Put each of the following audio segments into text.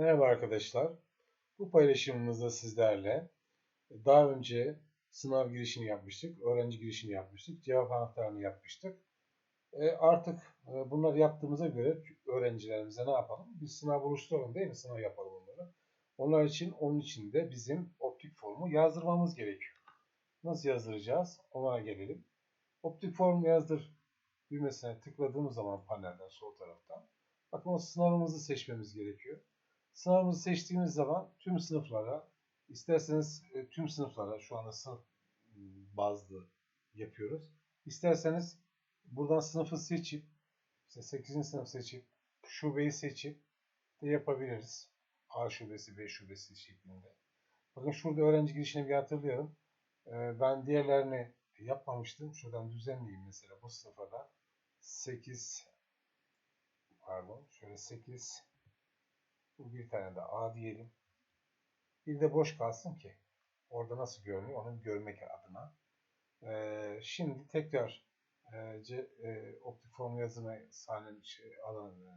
Merhaba arkadaşlar. Bu paylaşımımızda sizlerle daha önce sınav girişini yapmıştık, öğrenci girişini yapmıştık, cevap anahtarını yapmıştık. E, artık e, bunları yaptığımıza göre öğrencilerimize ne yapalım? Bir sınav oluşturalım değil mi? Sınav yapalım onları. Onlar için onun için de bizim optik formu yazdırmamız gerekiyor. Nasıl yazdıracağız? Ona gelelim. Optik form yazdır düğmesine tıkladığımız zaman panelden sol taraftan bakın o sınavımızı seçmemiz gerekiyor. Sınavımızı seçtiğimiz zaman tüm sınıflara, isterseniz e, tüm sınıflara, şu anda sınıf ıı, bazlı yapıyoruz. İsterseniz buradan sınıfı seçip, işte 8. sınıf seçip, şubeyi seçip de yapabiliriz. A şubesi, B şubesi şeklinde. Bakın şurada öğrenci girişini bir hatırlayalım. Ee, Ben diğerlerini yapmamıştım. Şuradan düzenleyeyim mesela bu sınıfa da 8 pardon şöyle 8 bu bir tane de A diyelim. Bir de boş kalsın ki orada nasıl görünüyor onu görmek adına. Ee, şimdi tekrar e, C, e, optik form yazımı sahne şey, alan e,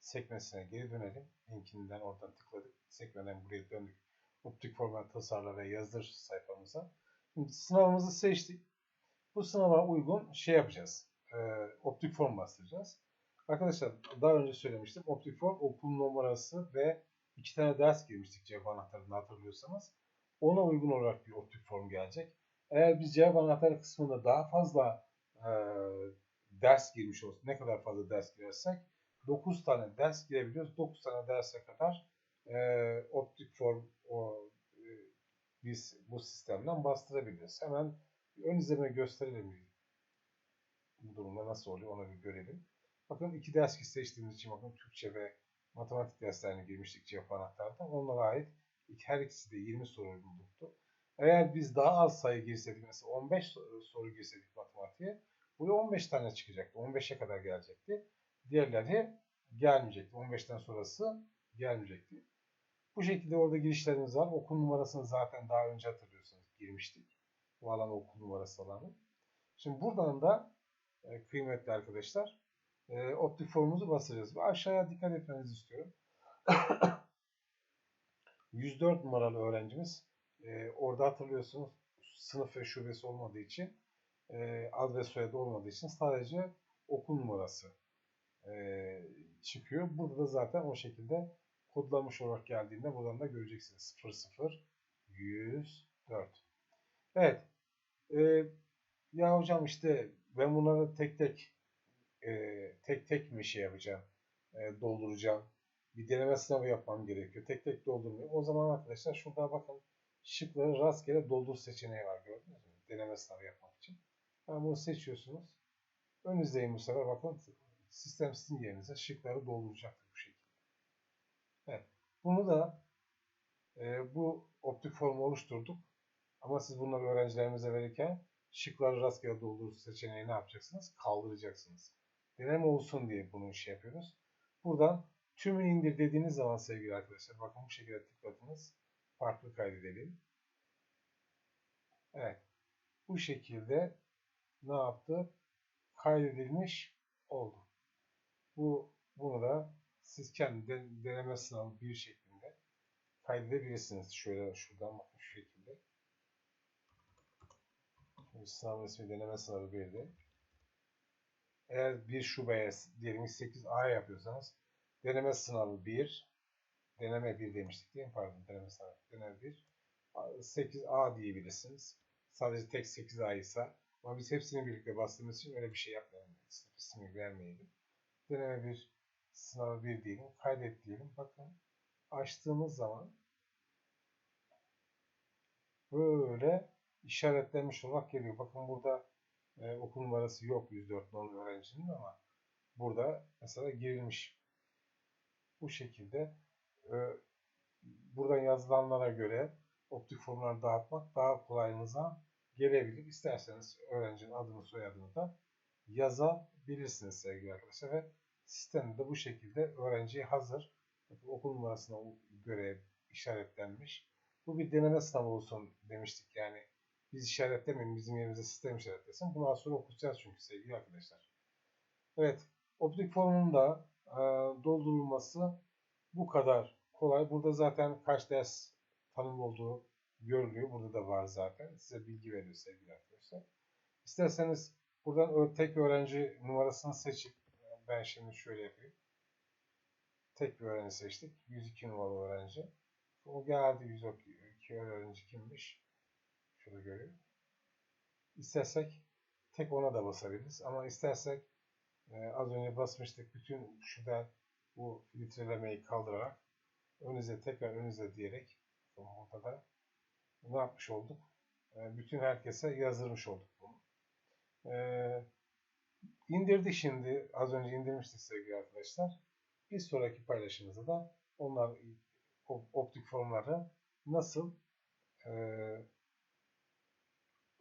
sekmesine geri dönelim. Linkinden oradan tıkladık. Sekmeden buraya döndük. Optik format tasarla ve yazdır sayfamıza. Şimdi sınavımızı seçtik. Bu sınava uygun şey yapacağız. E, optik form bastıracağız. Arkadaşlar daha önce söylemiştim. Optik form okul numarası ve iki tane ders girmiştik cevap anahtarında hatırlıyorsanız. Ona uygun olarak bir optik form gelecek. Eğer biz cevap anahtarı kısmında daha fazla e, ders girmiş olsun, ne kadar fazla ders girersek 9 tane ders girebiliyoruz. 9 tane derse kadar e, optik form o, e, biz bu sistemden bastırabiliriz. Hemen ön izleme gösterelim. Bu durumda nasıl oluyor onu bir görelim. Bakın iki ders seçtiğimiz için bakın Türkçe ve matematik derslerine girmiştik cevap anahtardan. Onlara ait her ikisi de 20 soru bulduktu. Eğer biz daha az sayı girseydik mesela 15 soru girseydik matematiğe buraya 15 tane çıkacaktı. 15'e kadar gelecekti. Diğerleri gelmeyecekti. 15'ten sonrası gelmeyecekti. Bu şekilde orada girişlerimiz var. Okul numarasını zaten daha önce hatırlıyorsanız girmiştik. Bu alan okul numarası alanı. Şimdi buradan da e, kıymetli arkadaşlar e, optik formumuzu basacağız. Ve aşağıya dikkat etmenizi istiyorum. 104 numaralı öğrencimiz e, orada hatırlıyorsunuz sınıf ve şubesi olmadığı için e, ad ve soyadı olmadığı için sadece okul numarası e, çıkıyor. Burada da zaten o şekilde kodlamış olarak geldiğinde buradan da göreceksiniz. 00 104 Evet. E, ya hocam işte ben bunları tek tek e, tek tek mi şey yapacağım, e, dolduracağım. Bir deneme sınavı yapmam gerekiyor. Tek tek doldurmuyor. O zaman arkadaşlar şurada bakın şıkları rastgele doldur seçeneği var gördünüz mü? Deneme sınavı yapmak için. Yani bunu seçiyorsunuz. Ön izleyin bu sefer bakın sistem sizin yerinize şıkları dolduracaktır bu şekilde. Evet. Bunu da e, bu optik formu oluşturduk. Ama siz bunları öğrencilerimize verirken şıkları rastgele doldur seçeneği ne yapacaksınız? Kaldıracaksınız. Deneme olsun diye bunu şey yapıyoruz. Buradan tümünü indir dediğiniz zaman sevgili arkadaşlar bakın bu şekilde tıkladınız. Farklı kaydedelim. Evet. Bu şekilde ne yaptı? Kaydedilmiş oldu. Bu bunu da siz kendi deneme sınavı bir şeklinde kaydedebilirsiniz. Şöyle şuradan bakın şu şekilde. Şimdi sınav ismi deneme sınavı 1'di. Eğer bir şubeye diyelim 8A yapıyorsanız deneme sınavı 1 deneme 1 demiştik değil mi? Pardon deneme sınavı deneme 1 8A diyebilirsiniz. Sadece tek 8A ise ama biz hepsini birlikte bastığımız için öyle bir şey yapmayalım. İsmi vermeyelim. Deneme 1 sınavı 1 diyelim. Kaydet diyelim. Bakın açtığımız zaman böyle işaretlenmiş olarak geliyor. Bakın burada e, okul numarası yok 104 nolu öğrencinin ama burada mesela girilmiş. Bu şekilde e, buradan yazılanlara göre optik formları dağıtmak daha kolayınıza gelebilir. İsterseniz öğrencinin adını soyadını da yazabilirsiniz sevgili arkadaşlar ve sistemde bu şekilde öğrenciye hazır okul numarasına göre işaretlenmiş. Bu bir deneme sınavı olsun demiştik yani biz işaretlemeyin, bizim yerimize sistem işaretlesin. Bunu sonra okuyacağız çünkü sevgili arkadaşlar. Evet, optik formunun da e, doldurulması bu kadar kolay. Burada zaten kaç ders tanımlı olduğu görülüyor. Burada da var zaten. Size bilgi veriyor sevgili arkadaşlar. İsterseniz buradan tek öğrenci numarasını seçip ben şimdi şöyle yapayım. Tek bir öğrenci seçtik. 102 numaralı öğrenci. O geldi 102 öğrenci kimmiş? Şurada görüyor. İstersek tek ona da basabiliriz. Ama istersek e, az önce basmıştık. Bütün şurada bu filtrelemeyi kaldırarak önünüze tekrar önünüze diyerek burada da ne yapmış olduk? E, bütün herkese yazdırmış olduk bunu. E, indirdik şimdi. Az önce indirmiştik sevgili arkadaşlar. Bir sonraki paylaşımızda da onlar optik formları nasıl e,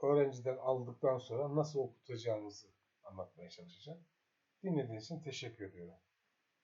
öğrenciden aldıktan sonra nasıl okutacağımızı anlatmaya çalışacağım. Dinlediğiniz için teşekkür ediyorum.